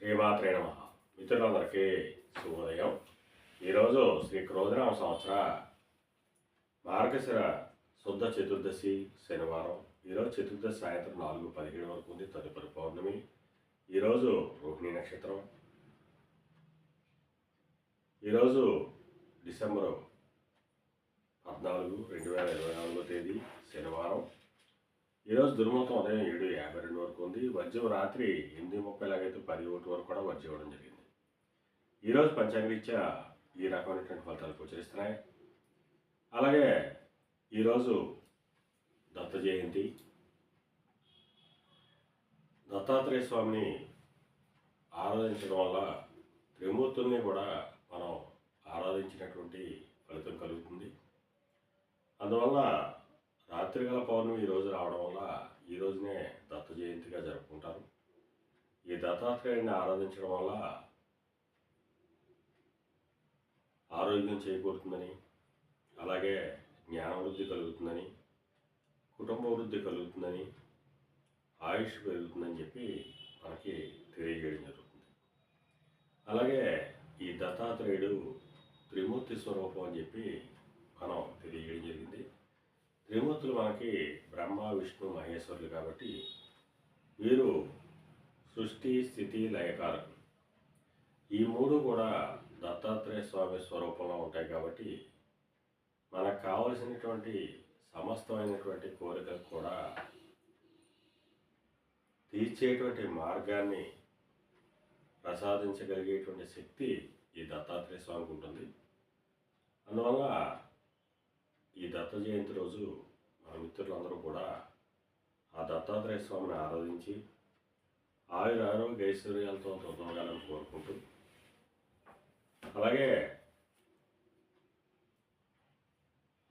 శ్రీమాత్రే నమ. మిత్రులందరికీ శుభోదయం. ఈరోజు శ్రీ క్రోధనామ సంవత్సర మార్గశిర శుద్ధ చతుర్దశి శనివారం. ఈరోజు చతుర్దశి సాయంత్రం నాలుగు పదిహేడు వరకు ఉంది తదుపరి పౌర్ణమి. ఈరోజు రోహిణి నక్షత్రం. ఈరోజు డిసెంబరు పద్నాలుగు రెండు వేల ఇరవై నాలుగో తేదీ శనివారం. ఈరోజు దుర్ముహూర్తం ఉదయం ఏడు యాభై రెండు వరకు ఉంది. వర్జ్యం రాత్రి ఎనిమిది ముప్పై పది ఓటు వరకు కూడా వర్జ్యం ఇవ్వడం జరిగింది. ఈరోజు పంచాంగరీత్యా ఈ రకమైనటువంటి ఫలితాలు గోచరిస్తున్నాయి. అలాగే ఈరోజు దత్త జయంతి. దత్తాత్రేయ స్వామిని ఆరాధించడం వల్ల త్రిమూర్తుల్ని కూడా మనం ఆరాధించినటువంటి ఫలితం కలుగుతుంది. అందువల్ల రాత్రిగల పౌర్ణమి ఈరోజు రావడం వల్ల ఈ రోజునే దత్త జయంతిగా జరుపుకుంటారు. దత్తాత్రేయుని ఆరాధించడం వల్ల ఆరోగ్యం చేకూరుతుందని అలాగే జ్ఞాన వృద్ధి కలుగుతుందని కుటుంబ వృద్ధి కలుగుతుందని ఆయుష్ పెరుగుతుందని చెప్పి మనకి తెలియజేయడం జరుగుతుంది. అలాగే ఈ దత్తాత్రేయుడు త్రిమూర్తి స్వరూపం అని చెప్పి మనం తెలియజేయడం జరిగింది. త్రిమూర్తులు మనకి బ్రహ్మ విష్ణు మహేశ్వరులు కాబట్టి వీరు సృష్టి స్థితి లయకారకులు ఈ మూడు కూడా దత్తాత్రేయ స్వామి స్వరూపంలో ఉంటాయి కాబట్టి మనకు కావలసినటువంటి సమస్తమైనటువంటి కోరికలు కూడా తీర్చేటువంటి మార్గాన్ని ప్రసాదించగలిగేటువంటి శక్తి ఈ దత్తాత్రేయ స్వామికి ఉంటుంది. అందువల్ల ఈ దత్త జయంతి రోజు మన మిత్రులందరూ కూడా ఆ దత్తాత్రేయ స్వామిని ఆరాధించి ఆయుర ఆరోగ్య ఐశ్వర్యాలతో తొలగాలని కోరుకుంటూ. అలాగే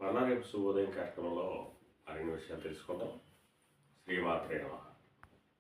మళ్ళా రేపు శుభోదయం కార్యక్రమంలో మరిన్ని విషయాలు తెలుసుకుందాం. శ్రీమాత్రే నమః.